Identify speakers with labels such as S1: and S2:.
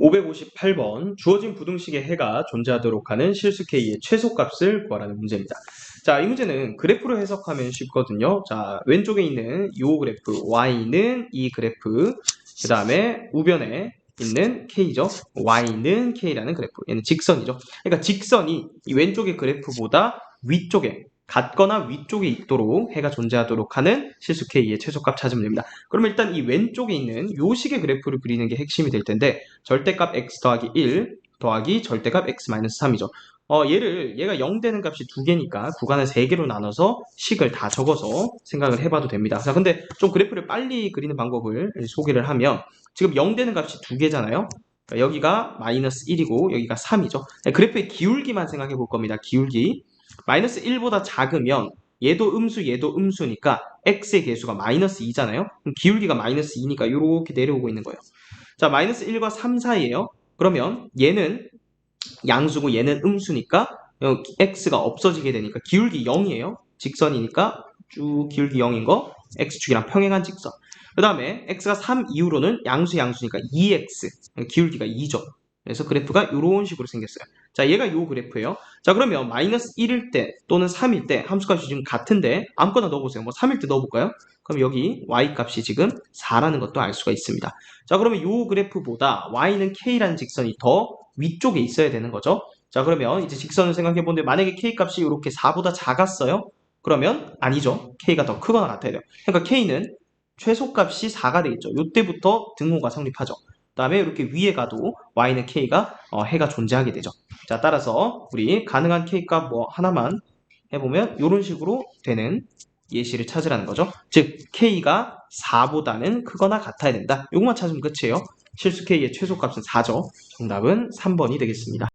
S1: 558번 주어진 부등식의 해가 존재하도록 하는 실수 k의 최소값을 구하라는 문제입니다. 자, 이 문제는 그래프로 해석하면 쉽거든요. 자, 왼쪽에 있는 이 그래프 y는 이 그래프 그 다음에 우변에 있는 k죠. y는 k라는 그래프. 얘는 직선이죠. 그러니까 직선이 이 왼쪽의 그래프보다 위쪽에 같거나 위쪽에 있도록 해가 존재하도록 하는 실수 k의 최소값 찾으면 됩니다. 그러면 일단 이 왼쪽에 있는 요 식의 그래프를 그리는 게 핵심이 될 텐데 절대값 x 더하기 1 더하기 절대값 x-3이죠. 어, 얘를 얘가 0 되는 값이 두 개니까 구간을 세 개로 나눠서 식을 다 적어서 생각을 해봐도 됩니다. 자, 근데 좀 그래프를 빨리 그리는 방법을 소개를 하면 지금 0 되는 값이 두 개잖아요. 그러니까 여기가 마이너스 1이고 여기가 3이죠. 그래프의 기울기만 생각해 볼 겁니다. 기울기. 마이너스 1보다 작으면 얘도 음수 얘도 음수니까 x의 개수가 마이너스 2잖아요. 그럼 기울기가 마이너스 2니까 이렇게 내려오고 있는 거예요. 자 마이너스 1과 3 사이에요. 그러면 얘는 양수고 얘는 음수니까 x가 없어지게 되니까 기울기 0이에요. 직선이니까 쭉 기울기 0인 거 x축이랑 평행한 직선. 그 다음에 x가 3 이후로는 양수 양수니까 2x 기울기가 2죠. 그래서 그래프가 이런 식으로 생겼어요. 자, 얘가 요 그래프예요. 자, 그러면 마이너스 1일 때 또는 3일 때 함수값이 지금 같은데 아무거나 넣어보세요. 뭐 3일 때 넣어볼까요? 그럼 여기 y 값이 지금 4라는 것도 알 수가 있습니다. 자, 그러면 요 그래프보다 y는 k라는 직선이 더 위쪽에 있어야 되는 거죠. 자, 그러면 이제 직선을 생각해 보는데 만약에 k 값이 이렇게 4보다 작았어요? 그러면 아니죠. k가 더 크거나 같아야 돼요. 그러니까 k는 최소값이 4가 되겠죠. 요때부터 등호가 성립하죠. 그 다음에 이렇게 위에 가도 y는 k가 어, 해가 존재하게 되죠. 자 따라서 우리 가능한 k값 뭐 하나만 해보면 이런 식으로 되는 예시를 찾으라는 거죠. 즉 k가 4보다는 크거나 같아야 된다. 이것만 찾으면 끝이에요. 실수 k의 최소값은 4죠. 정답은 3번이 되겠습니다.